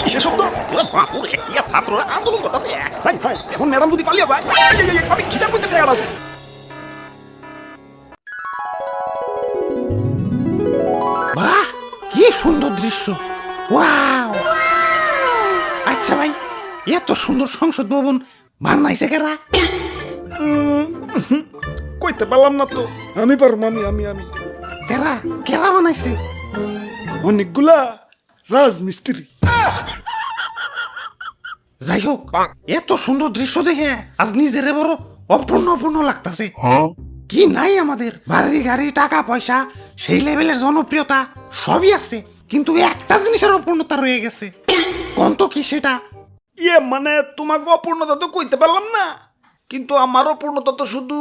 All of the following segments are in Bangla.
কিসের শব্দ? ওরে বাপুরে ইয়া ছাত্ররা আন্দোলন করতেছে ভাই ভাই এখন ম্যাডাম যদি পালিয়ে যায় আমি টাকা বাহ কি সুন্দর দৃশ্য। ওয়াও। আচ্ছা ভাই এত সুন্দর সংসদ ভবন বানাইছে কারা? কইতে পারলাম না তো। আমি পারব আমি আমি আমি। কেরা? কেরা বানাইছে? অনেকগুলা রাজমিস্ত্রি যাই হোক এত সুন্দর দৃশ্য দেখে আজ নিজেরে বড় অপূর্ণ অপূর্ণ লাগতাছে। কি নাই আমাদের? বাড়ি গাড়ি টাকা পয়সা সেই লেভেলের জনপ্রিয়তা সবই আছে কিন্তু একটা জিনিসের অপূর্ণতা রয়ে গেছে। কন্ত কি সেটা? ইয়ে মানে তোমাকে অপূর্ণতা তো কইতে পারলাম না কিন্তু আমার অপূর্ণতা তো শুধু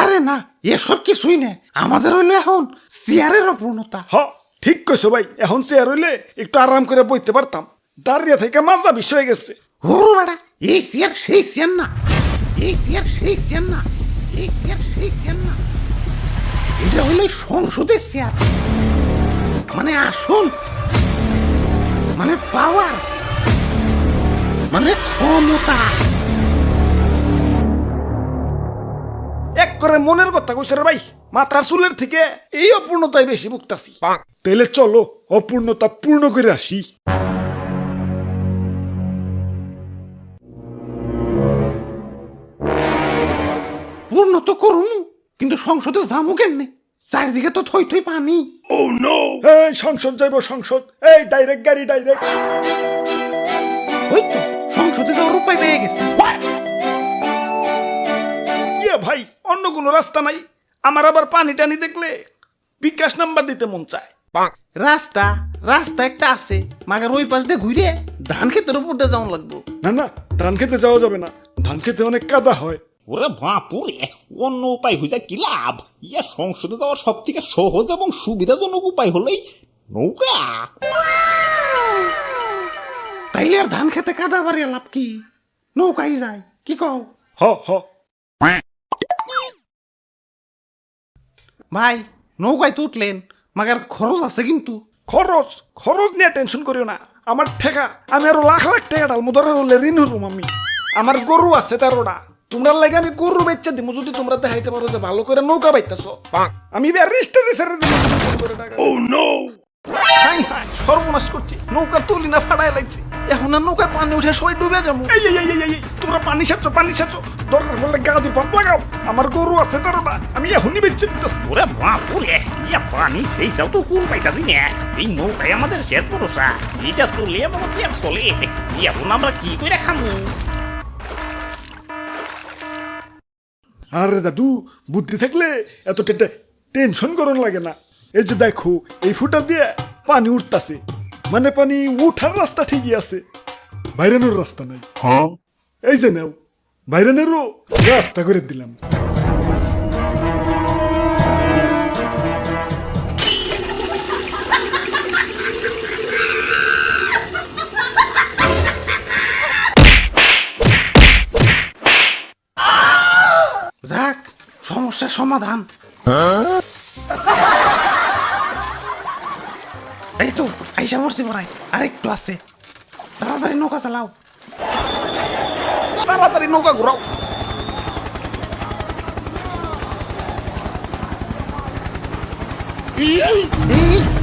আরে না এসব কিছুই না আমাদের হইল এখন চেয়ারের অপূর্ণতা। হ ঠিক কইছো ভাই, এখন চেয়ার হইলে একটু আরাম করে বইতে পারতাম। দাঁড়িয়ে থেকে মাজা বিষয় হয়ে গেছে। এই চেয়ার সেই চেয়ার না। এই চেয়ার সেই চেয়ার না। এই চেয়ার সেই চেয়ার না। এটা হইল সংসদের চেয়ার। মানে আসল। মানে পাওয়ার। মানে ক্ষমতা। করে মনের কথা কইছে রে ভাই, মাথার চুলের থেকে এই অপূর্ণতায় বেশি ভুগতাছি। তাইলে চলো, অপূর্ণতা পূর্ণ করে আসি। পূর্ণ তো করুন কিন্তু সংসদে যামু কেমনে? চারিদিকে তো থই থই পানি। এই, সংসদ যাইব, সংসদ। এই, ডাইরেক্ট গাড়ি, ডাইরেক্ট। ওই তো, সংসদে যাওয়ার উপায় পেয়ে গেছে। ইয়ে ভাই অন্য কোনো রাস্তা নাই। আমার আবার পানি টানি দেখলে বিকাশ নাম্বার দিতে মন চায়। রাস্তা রাস্তা একটা আছে মাগার ওই পাশ দিয়ে ঘুরে ধান ক্ষেতের উপর দিয়ে যাওয়া লাগবো। না না ধান খেতে যাওয়া যাবে না। ধান খেতে অনেক কাদা হয়। ওরে বাপুরে অন্য উপায় হয়ে যায় কি লাভ? ইয়া সংসদে যাওয়ার সব থেকে সহজ এবং সুবিধাজনক উপায় হলেই নৌকা। তাইলে আর ধান খেতে কাদা বাড়ি লাভ কি? নৌকাই যায় কি কও? হ হ। ভাই নৌকায় তো উঠলেন মাগার খরচ আছে কিন্তু। খরচ? খরচ নিয়ে টেনশন করিও না। আমার ঠেকা আমি আরও লাখ লাখ টাকা ডালমু ধরে হলে ঋণ হরুম আমি। আমার গরু আছে তেরোটা। তোমরা লাগে আমি গরু বেচা দিব যদি তোমরা দেখাইতে পারো যে ভালো করে নৌকা বাইতেছো। আমি দিমু করে টাকা হাই হাই সর্বনাশ করছি। নৌকা তুলি না ফাড়াই লাগছি এখন আর নৌকায় পানি উঠে সবাই ডুবে যাব। এই এই এই এই, এই, এই, তোমরা পানি সাচ্ছ পানি সাচ্ছ দরকার গাছে পাম্প লাগাও। আমার গরু আছে আমি এখনই বেচে দিতেছি। ওরে বাপুরে ইয়া পানি সেই যাও তো কুল পাইতাছি না এই নৌকায় আমাদের শেষ ভরসা। এটা চলে আমার পেট চলে? এখন আমরা কি করে খামু? আরে দাদু বুদ্ধি থাকলে এত টেনশন করন লাগে না। এই যে দেখো এই ফুটা দিয়ে পানি উঠতাছে। মানে পানি উঠার রাস্তা ঠিকই আছে। বাইরানোর রাস্তা নাই। এই যে নাও বাইরানেরও রাস্তা করে দিলাম। যাক সমস্যার সমাধান। এই তো, আইসা পড়ছি পড়াই আর আছে। তাড়াতাড়ি নৌকা চালাও। তাড়াতাড়ি নৌকা ঘুরাও।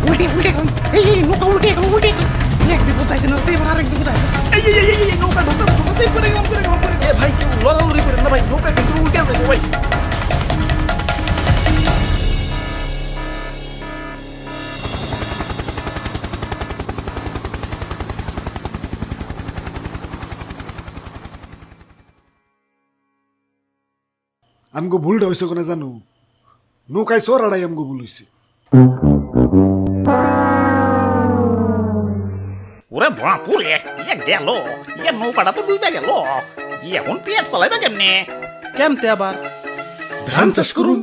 উল্টে উল্টে এখন। এই নৌকা উল্টে এখন উল্টে এখন। এক বিপদ যাইতে না এবার আরেক বিপদ যাইতে এই নৌকা ঢুকতেছে ঢুকতেছে এই আমগো ভুলটা হয়েছে কোনে জানো? নৌকায় চড়াড়াই আমগো ভুল হয়েছে ওরে বাপুরে ইয়ে গেল ইয়ে নৌকাটা তো ডুবে গেল এখন পেট চালাইবে কেমনে? কেমতে আবার? ধান চাষ করুন